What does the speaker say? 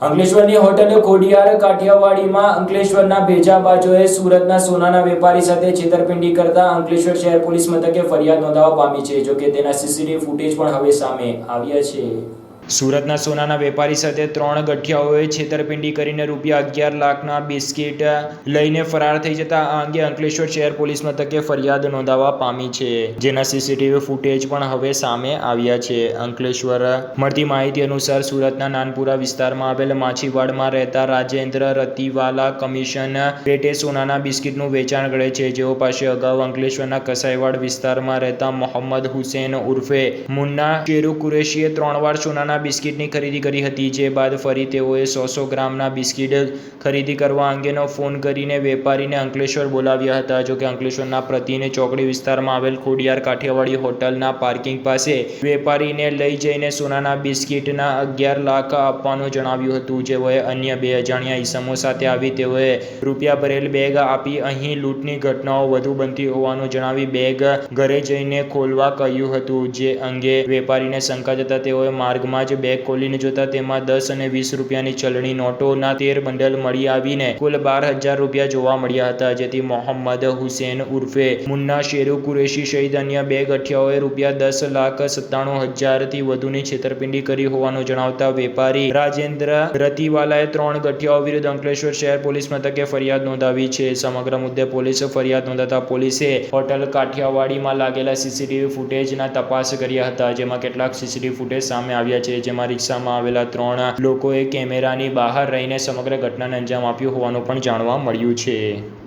અંકલેશ્વરની hotel Khodiyar કાઠિયાવાડીમાં અંકલેશ્વરના ભેજા બાજુએ સુરતના સોનાના વેપારી સાથે છેતરપિંડી કરતા અંકલેશ્વર શહેર પોલીસ મથકે ફરિયાદ નોંધાવા પામી છે, જોકે તેના સીસીટીવી ફૂટેજ પણ હવે સામે આવ્યા છે. સુરતના સોનાના વેપારી સાથે ત્રણ ગઠિયાઓએ છેતરપિંડી કરીને રૂપિયા અગિયાર લાખના બિસ્કિટ લઈને ફરાર થઈ જતા આ અંગે અંકલેશ્વર શહેર પોલીસ મથકે ફરિયાદ નોંધાવવા પામી છે. જેના સીસીટીવી ફૂટેજ પણ હવે સામે આવ્યા છે. અંકલેશ્વર મળતી માહિતી અનુસાર સુરતના નાનપુરા વિસ્તારમાં આવેલ માછીવાડમાં રહેતા રાજેન્દ્ર રતિવાલા કમિશન પેટે સોનાના બિસ્કિટનું વેચાણ કરે છે. જેઓ પાસે અગાઉ અંકલેશ્વરના કસાઈવાડ વિસ્તારમાં રહેતા મોહમ્મદ હુસેન ઉર્ફે મુન્ના શેરુ કુરેશીએ ત્રણ વાર સોનાના બિસ્કિટની ખરીદી કરી હતી. જે બાદ ફરી તેઓએ સો સો ગ્રામના બિસ્કિટ ખરીદી કરવા અંગેનો ફોન કરીને વેપારીને અંકલેશ્વર બોલાવ્યા હતા. જોકે અંકલેશ્વરના પ્રતિને ચોકડી વિસ્તારમાં આવેલ ખોડિયાર કાઠિયાવાડી હોટલના પાર્કિંગ પાસે વેપારીને લઈ જઈને સોનાના બિસ્કિટના અગિયાર લાખ આપવાનું જણાવ્યું હતું. જેઓએ અન્ય બે અજાણ્યા ઈસમો સાથે આવી તેઓએ રૂપિયા ભરેલ બેગ આપી અહીં લૂંટની ઘટનાઓ વધુ બનતી હોવાનું જણાવી બેગ ઘરે જઈને ખોલવા કહ્યું હતું. જે અંગે વેપારીને શંકા જતા તેઓએ માર્ગમાં જ બેગ ખોલીને જોતા તેમાં દસ અને વીસ રૂપિયાની ચલણી નોટોના તેર બંડલ મળી આવીને કુલ બાર હજાર રૂપિયા જોવા મળ્યા હતા, જેથી મોહમ્મદ હુસેન ઉર્ફે મુન્ના શેરુ કુરેશી સહિત અન્ય બે ગઠિયાઓએ રૂપિયા દસ લાખ સત્તાણું હજારથી વધુની છેતરપિંડી કરી હોવાનું જણાવતા વેપારી રાજેન્દ્ર રતિવાલાએ ત્રણ ગઠિયાઓ વિરુદ્ધ અંકલેશ્વર શહેર પોલીસ મથકે ફરિયાદ નોંધાવી છે. સમગ્ર મુદ્દે પોલીસ ફરિયાદ નોંધાતા પોલીસે હોટલ કાઠિયાવાડીમાં લાગેલા સીસીટીવી ફૂટેજના તપાસ કર્યા હતા, જેમાં કેટલાક સીસીટીવી ફૂટેજ સામે આવ્યા જેમાં રિક્ષામાં આવેલા ત્રણ લોકોએ કેમેરાની બહાર રહીને સમગ્ર ઘટનાને અંજામ આપ્યો હોવાનું પણ જાણવા મળ્યું છે.